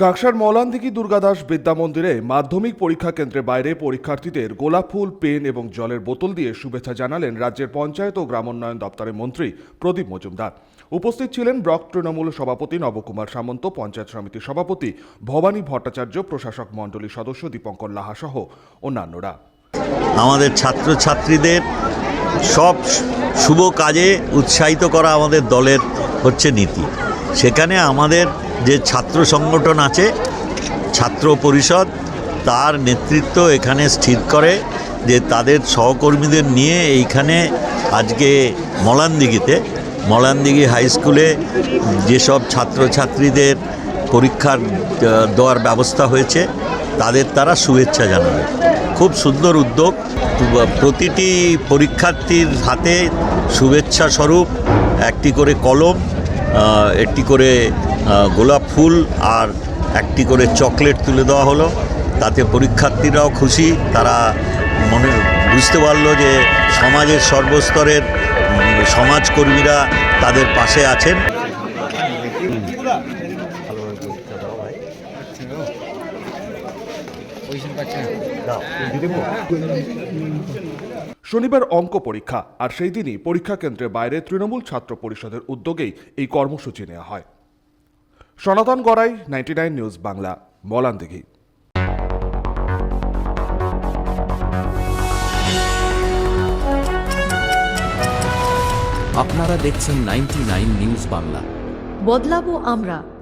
কাকসার মৌলানদিঘি দুর্গাদাস বিদ্যা মন্দিরে মাধ্যমিক পরীক্ষা কেন্দ্রের বাইরে পরীক্ষার্থীদের গোলাপ ফুল, পেন এবং জলের বোতল দিয়ে শুভেচ্ছা জানালেন রাজ্যের পঞ্চায়েত ও গ্রামোন্নয়ন দপ্তরের মন্ত্রী প্রদীপ মজুমদার। উপস্থিত ছিলেন ব্লক তৃণমূল সভাপতি নবকুমার সামন্ত, পঞ্চায়েত সমিতির সভাপতি ভবানী ভট্টাচার্য, প্রশাসক মণ্ডলীর সদস্য দীপঙ্কর লাহা সহ অন্যান্যরা। আমাদের ছাত্রছাত্রীদের সব শুভ কাজে উৎসাহিত করা আমাদের দলের হচ্ছে নীতি। সেখানে আমাদের যে ছাত্র সংগঠন আছে, ছাত্র পরিষদ, তার নেতৃত্ব এখানে স্থির করে যে তাদের সহকর্মীদের নিয়ে এইখানে আজকে মলানদিঘিতে মলানদিঘি হাই স্কুলে যেসব ছাত্রছাত্রীদের পরীক্ষার দেওয়ার ব্যবস্থা হয়েছে, তাদের তারা শুভেচ্ছা জানাবে। খুব সুন্দর উদ্যোগ। প্রতিটি পরীক্ষার্থীর হাতে শুভেচ্ছা স্বরূপ, একটি করে কলম একটি করে গোলাপ ফুল আর একটি করে চকলেট তুলে দেওয়া হলো। তাতে পরীক্ষার্থীরাও খুশি। তারা মনে বুঝতে পারল যে সমাজের সর্বস্তরের সমাজকর্মীরা তাদের পাশে আছেন। শনিবার অঙ্ক পরীক্ষা আর সেই দিনই পরীক্ষা কেন্দ্রের বাইরে তৃণমূল ছাত্র পরিষদের উদ্যোগেই এই কর্মসূচি নেওয়া হয়। Sanatan Garai ninety nine news Bangla Malandighi. আপনারা দেখছেন নাইনটি নিউজ বাংলা। বদলাবো আমরা।